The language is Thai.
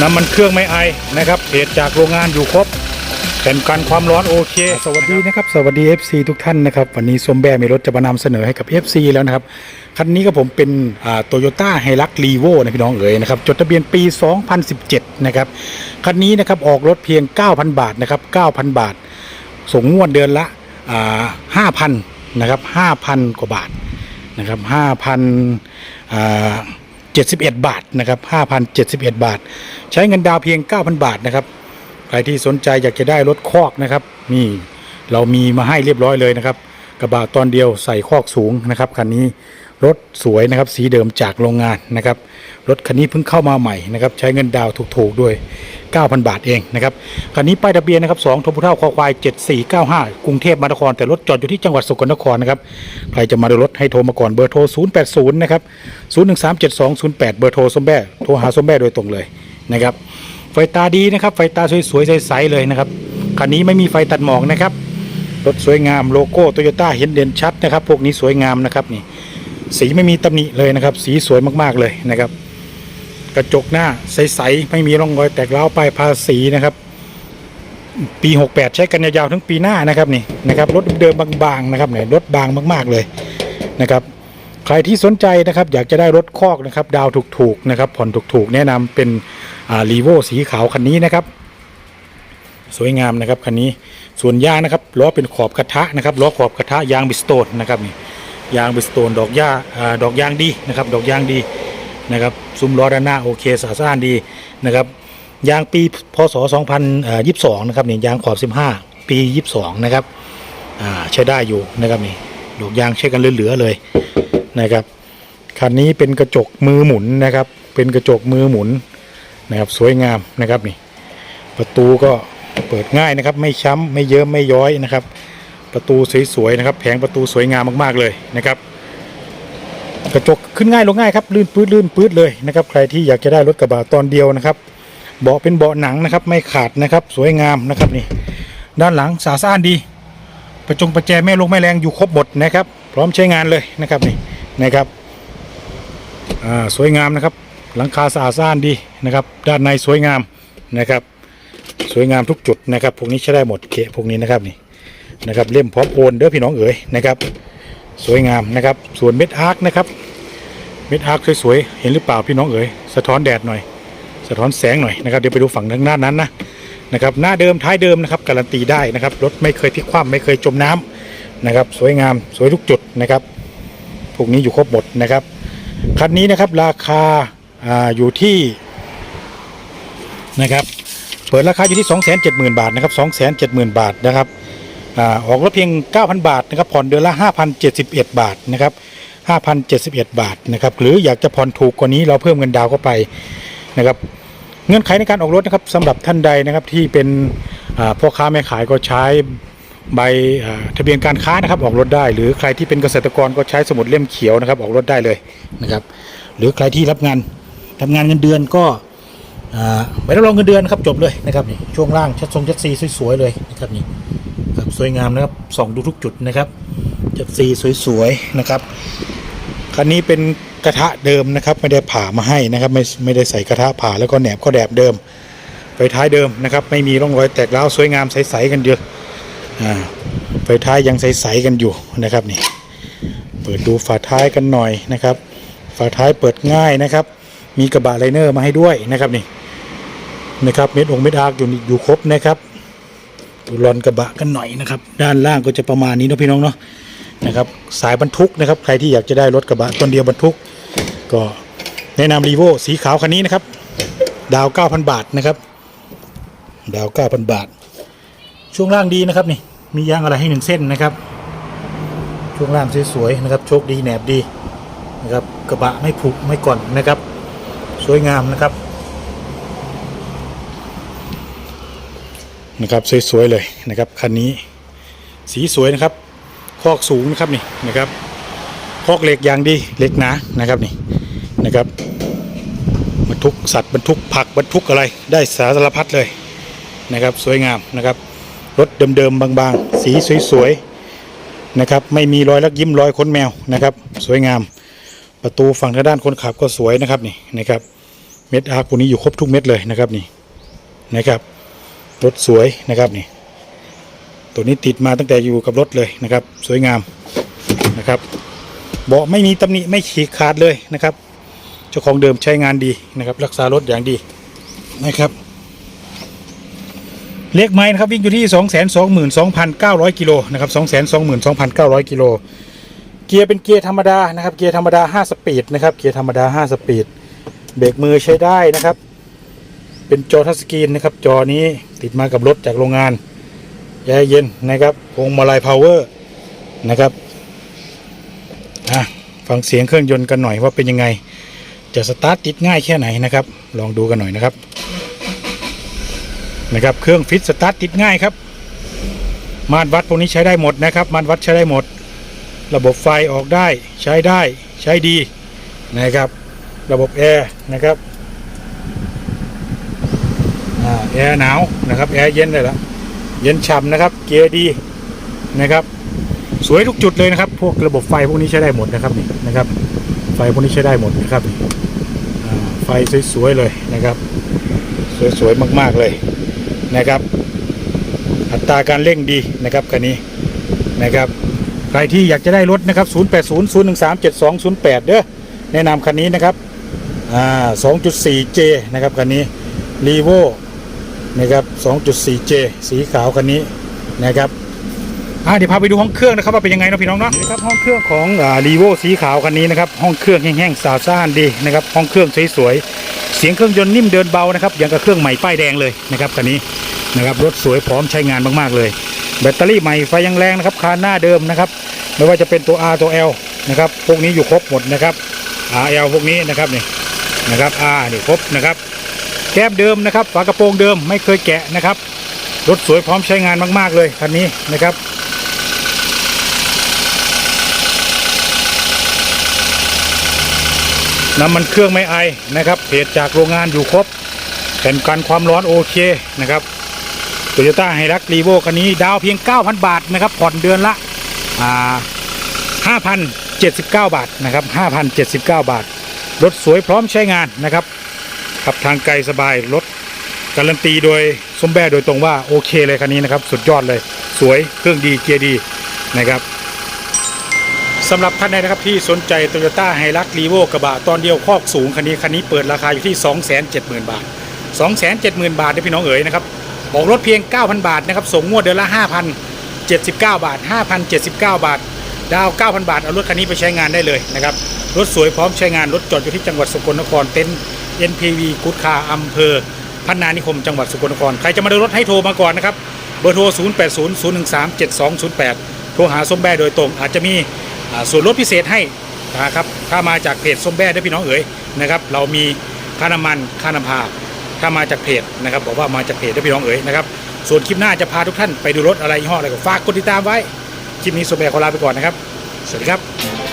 น้ำมันเครื่องไม่ไอนะครับเหตุจากโรงงานอยู่ครบเป็นกันความร้อนโอเค สวัสดีนะครับ สวัสดี FC ทุกท่านนะครับ วันนี้ส้มแบมีรถจะมานำเสนอให้กับ FC แล้วนะครับ คันนี้ก็ผมเป็นโตโยต้าไฮรักรีโวนะพี่น้องเอ๋ยนะครับ จดทะเบียนปี 2017 นะครับ คันนี้นะครับออกรถเพียง 9,000 บาทนะครับ 9,000 บาท ส่งงวดเดือนละห้าพันะครับห้าพันกว่าบาทนะครับห้าพันเจ็ดสิบเอ็ดบาทนะครับห้าพันเจ็ดสิบเอ็ดบาท ใช้เงินดาวเพียง 9,000 บาทนะครับ ใครที่สนใจอยากจะได้รถคอกนะครับ นี่เรามีมาให้เรียบร้อยเลยนะครับ กระบะตอนเดียวใส่คอกสูงนะครับคันนี้รถสวยนะครับสีเดิมจากโรงงานนะครับ รถคันนี้เพิ่งเข้ามาใหม่นะครับใช้เงินดาวถูกๆด้วย 9,000 บาทเองนะครับคันนี้ป้ายทะเบียนนะครับ2ทพเท่าคอควาย 7495 กรุงเทพมหานครแต่รถจอดอยู่ที่จังหวัดสกลนครนะครับใครจะมาดูรถให้โทรมาก่อนเบอร์โทร 080 นะครับ 0137208 เบอร์โทรสมแบ้โทรหาสมแบ้โดยตรงเลยนะครับไฟตาดีนะครับไฟตาสวยๆใสๆเลยนะครับคันนี้ไม่มีไฟตัดหมอกนะครับรถสวยงามโลโก้โตโยต้าเห็นเด่นชัดนะครับ พวกนี้สวยงามนะครับนี่สีไม่มีตำหนิเลยนะครับ สีสวยมากๆเลยนะครับ กระจกหน้าใสๆไม่มีร่องรอยแตกร้าวป้ายภาษีนะครับ ปี 68 ใช้กันยาวๆทั้งปีหน้านะครับนี่นะครับรถเดิมบางๆนะครับเนี่ยรถบางมากๆเลยนะครับใครที่สนใจนะครับอยากจะได้รถคอกนะครับดาวถูกๆนะครับผ่อนถูกๆ แนะนำเป็นอ่ารีโวสีขาวคันนี้นะครับ สวยงามนะครับคันนี้ส่วนยางนะครับล้อเป็นขอบกระทะนะครับล้อขอบกระทะยางบิสโตนนะครับนี่ยางบิสโตนดอกหญ้าอ่าดอกยางดีนะครับดอกยางดี นะครับซุ้มล้อด้านหน้าโอเคสะอาดดีนะครับยางปีพศ 2022 นะครับนี่ยางขอบ 15 ปี 22 นะครับใช้ได้อยู่นะครับนี่ดอกยางใช้กันเหลือๆเลยนะครับคันนี้เป็นกระจกมือหมุนนะครับ เป็นกระจกมือหมุนนะครับสวยงามนะครับนี่ประตูก็เปิดง่ายนะครับ ไม่ช้ำไม่เยิ้มไม่ย้อยนะครับ ประตูสวยๆนะครับ แผงประตูสวยงามมากๆเลยนะครับ กระจกขึ้นง่ายลงง่ายครับลื่นปื๊ดลื่นปื๊ดเลยนะครับใครที่อยากจะได้รถกระบะตอนเดียวนะครับเบาะเป็นเบาะหนังนะครับ ไม่ขาดนะครับ สวยงามนะครับนี่ ด้านหลังสาซ่านดีประจงประแจแม่ลงแม่แรงอยู่ครบหมดนะครับ พร้อมใช้งานเลยนะครับนี่นะครับอ่าสวยงามนะครับ หลังคาสะอาดสะอ้านดีนะครับ ด้านในสวยงามนะครับ สวยงามทุกจุดนะครับพวกนี้ใช้ได้หมดเขะพวกนี้นะครับนี่นะครับเล่มพร้อมโอนเด้อพี่น้องเอ๋ยนะครับ สวยงามนะครับ ส่วนเม็ดอาร์คนะครับ เม็ดอาร์คสวยๆ เห็นหรือเปล่าพี่น้องเอ๋ย สะท้อนแดดหน่อย สะท้อนแสงหน่อยนะครับ เดี๋ยวไปดูฝั่งทางหน้านั้นนะนะครับ หน้าเดิมท้ายเดิมนะครับ การันตีได้นะครับ รถไม่เคยพลิกคว่ำไม่เคยจมน้ำนะครับ สวยงาม สวยทุกจุดนะครับ พวกนี้อยู่ครบหมดนะครับ คันนี้นะครับราคาอ่าอยู่ที่นะครับ เปิดราคาอยู่ที่ 270,000 บาทนะครับ270,000 บาทนะครับ ออกรถเพียง 9,000 บาทนะครับผ่อนเดือนละ 5,071 บาทนะครับ5,071 บาทนะครับหรืออยากจะผ่อนถูกกว่านี้เราเพิ่มเงินดาวเข้าไปนะครับเงื่อนไขในการออกรถนะครับสำหรับท่านใดนะครับที่เป็นพ่อค้าแม่ขายก็ใช้ใบทะเบียนการค้านะครับออกรถได้ หรือใครที่เป็นเกษตรกรก็ใช้สมุดเล่มเขียวนะครับออกรถได้เลยนะครับหรือใครที่รับงานทำงานเงินเดือนก็ไม่ต้องรองเงินเดือนนะครับจบเลยนะครับนี่ช่วงล่างชัดทรงชัดซีสวยๆเลยนะครับนี่ สวยงามนะครับส่องดูทุกจุดนะครับชัดซีสวยๆนะครับคันนี้เป็นกระทะเดิมนะครับไม่ได้ผ่ามาให้นะครับ ไม่ไม่ได้ใส่กระทะผ่าแล้วก็แหนบก็แดบเดิม ไฟท้ายเดิมนะครับ ไม่มีร่องรอยแตกร้าวสวยงามใสๆกันเยอะอ่าไฟท้ายยังใสๆกันอยู่นะครับนี่เปิดดูฝาท้ายกันหน่อยนะครับฝาท้ายเปิดง่ายนะครับ มีกระบะไลเนอร์มาให้ด้วยนะครับนี่นะครับเม็ดองเม็ดอาร์กอยู่อยู่ครบนะครับ รอนกระบะกันหน่อยนะครับ ด้านล่างก็จะประมาณนี้นะพี่น้องเนาะนะครับสายบรรทุกนะครับ ใครที่อยากจะได้รถกระบะต้นเดียวบรรทุก ก็แนะนำรีโวสีขาวคันนี้นะครับ ดาว 9,000 บาทนะครับ ดาวเก้าพันบาท ช่วงล่างดีนะครับนี่มียางอะไรให้หนึ่งเส้นนะครับ ช่วงล่างสวยๆนะครับโชคดีแหนบดีนะครับกระบะไม่ผุไม่ก่อนนะครับ สวยงามนะครับ นะครับสวยๆเลยนะครับคันนี้สีสวยนะครับคอกสูงนะครับนี่นะครับคอกเหล็กอย่างดีเหล็กหนานะครับนี่นะครับบรรทุกสัตว์บรรทุกผักบรรทุกอะไรได้สารพัดเลยนะครับสวยงามนะครับรถเดิมๆบางๆ สีสวยๆนะครับไม่มีรอยลักยิ้มรอยขนแมวนะครับสวยงามประตูฝั่งทางด้านคนขับก็สวยนะครับนี่นะครับเม็ดอาร์คพวกนี้อยู่ครบทุกเม็ดเลยนะครับนี่นะครับ รถสวยนะครับนี่ตัวนี้ติดมาตั้งแต่อยู่กับรถเลยนะครับ สวยงามนะครับเบาะไม่มีตำหนิไม่ฉีกขาดเลยนะครับ เจ้าของเดิมใช้งานดีนะครับ รักษารถอย่างดีนะครับเลขไม้นะครับวิ่งอยู่ที่2 2 2 2 9 0 0 กิโลนะครับ 2 2 2 2 9 0 0 กิโล เกียร์เป็นเกียร์ธรรมดานะครับ เกียร์ธรรมดา 5 สปีดนะครับ เกียร์ธรรมดา 5 สปีด เบรกมือใช้ได้นะครับ เป็นจอทัชสกรีนนะครับ จอนี้ติดมากับรถจากโรงงานแอร์เย็นนะครับพวงมาลัยพาวเวอร์นะครับอะฟังเสียงเครื่องยนต์กันหน่อยว่าเป็นยังไง จะสตาร์ทติดง่ายแค่ไหนนะครับ ลองดูกันหน่อยนะครับ นะครับ เครื่องฟิตสตาร์ทติดง่ายครับ มาตรวัดพวกนี้ใช้ได้หมดนะครับ มาตรวัดใช้ได้หมด ระบบไฟออกได้ใช้ได้ใช้ดีนะครับ ระบบแอร์นะครับอ่า แอร์หนาวนะครับแอร์เย็นเลยละเย็นฉ่ำนะครับ เกียร์ดีนะครับ สวยทุกจุดเลยนะครับ พวกระบบไฟพวกนี้ใช้ได้หมดนะครับนี่นะครับ ไฟพวกนี้ใช้ได้หมดนะครับไฟสวยๆเลยนะครับ สวยๆมากๆเลยนะครับ อัตราการเร่งดีนะครับคันนี้นะครับใครที่อยากจะได้รถนะครับ 0 8 0 0 1 3 7 2 0 8 เด้อแนะนำคันนี้นะครับ 2.4J นะครับคันนี้ r e v o นะครับ 2.4J สีขาวคันนี้นะครับอ่าเดี๋ยวพาไปดูห้องเครื่องนะครับว่าเป็นยังไงเนาะพี่น้องเนาะนี่นะครับห้องเครื่องของอ่า r e v o สีขาวคันนี้นะครับห้องเครื่องแห้งๆสะอาดสะอ้านดีนะครับห้องเครื่องสวยๆเสียงเครื่องยนต์นิ่มเดินเบานะครับอย่างกับเครื่องใหม่ป้ายแดงเลยนะครับคันนี้นะครับรถสวยพร้อมใช้งานมากๆเลย แบตเตอรี่ใหม่ไฟยังแรงนะครับคานหน้าเดิมนะครับไม่ว่าจะเป็นตัว R ตัว L นะครับพวกนี้อยู่ครบหมดนะครับ RL พวกนี้นะครับนี่นะครับ R นี่ครบนะครับ แก้มเดิมนะครับ ฝากระโปรงเดิมไม่เคยแกะนะครับ รถสวยพร้อมใช้งานมาก ๆ เลยคันนี้นะครับน้ำมันเครื่องไม่ไอนะครับเพจจากโรงงานอยู่ครบแผ่นกันความร้อนโอเคนะครับโตโยต้าไฮรักรีโวคันนี้ดาวเพียง 9,000 บาทนะครับ ผ่อนเดือนละอ่า5,079 บาทนะครับ5,079 บาท รถสวยพร้อมใช้งานนะครับ ขับทางไกลสบายรถการันตีโดยสมแบร์โดยตรงว่าโอเคเลยคันนี้นะครับ สุดยอดเลย สวยเครื่องดีเกียร์ดีนะครับสำหรับท่านใดนะครับที่สนใจ Toyota h i l u x r e v o กระบะตอนเดียวคอกสูงคันนี้คันนี้เปิดราคาอยู่ที่ 270,000 บาท 270,000 บาทนะพี่น้องเอ๋ยนะครับออกรถเพียง 9,000 บาทนะครับส่งงวดเดือนละ 5,079 บาท 5,079 บาท ดาว 9,000 บาท เอารถคันนี้ไปใช้งานได้เลยนะครับรถสวยพร้อมใช้งานรถจอดอยู่ที่จังหวัดสกลนครเต็นท์ NPV กุดคาอำเภอพัฒนานิคมจังหวัดสกลนครใครจะมาดูรถให้โทรมาก่อนนะครับ เบอร์โทร 0800137208 โทรหาส้มแบ้โดยตรง อาจจะมีส่วนลดพิเศษให้นะครับถ้ามาจากเพจส้มแบ้ด้วยพี่น้องเอ๋ยนะครับเรามีค่าน้ำมันค่าน้ำพาถ้ามาจากเพจนะครับบอกว่ามาจากเพจด้วยพี่น้องเอ๋ยนะครับส่วนคลิปหน้าจะพาทุกท่านไปดูรถอะไรยี่ห้ออะไรก็ฝากกดติดตามไว้คลิปนี้ส้มแบ้ขอลาไปก่อนนะครับ สวัสดีครับ